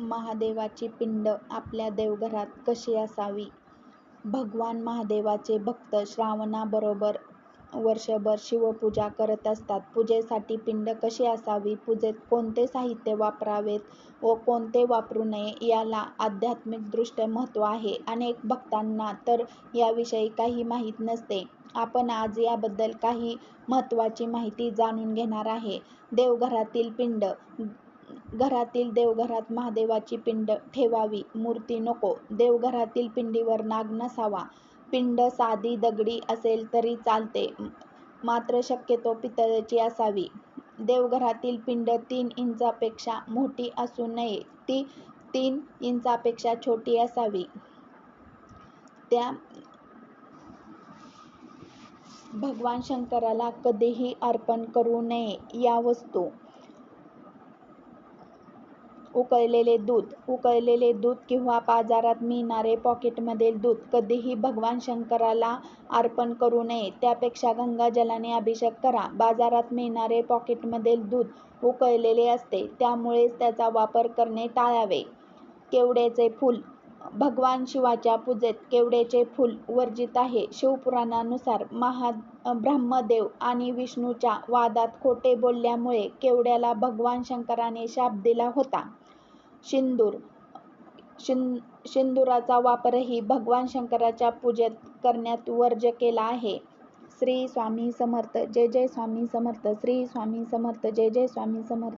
महादेवाची पिंड आपल्या देवघरात कशी असावी? भगवान महादेवाचे भक्त श्रावणाबरोबर वर्षभर शिवपूजा करत असतात. पूजेसाठी पिंड कशी असावी? पूजेत कोणते साहित्य वापरावेत व कोणते वापरू नये याला आध्यात्मिकदृष्ट्या महत्त्व आहे. अनेक भक्तांना तर याविषयी काही माहीत नसते. आपण आज याबद्दल काही महत्त्वाची माहिती जाणून घेणार आहे. देवघरातील पिंड घरातील देवघरात महादेवाची पिंड ठेवावी. मूर्ती नको. देवघरातील पिंडीवर नाग नसावा. पिंड साधी दगडी असेल तरी चालते मात्र शक्यतो पितळेची असावी. देवघरातील पिंड तीन इंचापेक्षा मोठी असू नये. ती तीन इंचापेक्षा छोटी असावी. त्या भगवान शंकराला कधीही अर्पण करू नये. या वस्तू उकळलेले दूध उकळलेले दूध किंवा बाजारात मिळणारे पॉकेटमधील दूध कधीही भगवान शंकराला अर्पण करू नये. त्यापेक्षा गंगाजलाने अभिषेक करा. बाजारात मिळणारे पॉकेटमधील दूध उकळलेले असते त्यामुळेच त्याचा वापर करणे टाळावे. केवड्याचे फूल भगवान शिवाच्या पूजेत केवड्याचे फूल वर्जित आहे. शिवपुराणानुसार महा ब्रह्मदेव आणि विष्णूच्या वादात खोटे बोलल्यामुळे केवड्याला भगवान शंकराने शाप दिला होता. सिंदूर सिंदुराचा वापरही भगवान शंकराच्या पूजेत करण्यात वर्ज केला आहे. श्री स्वामी समर्थ जय जय स्वामी समर्थ श्री स्वामी समर्थ जय जय स्वामी समर्थ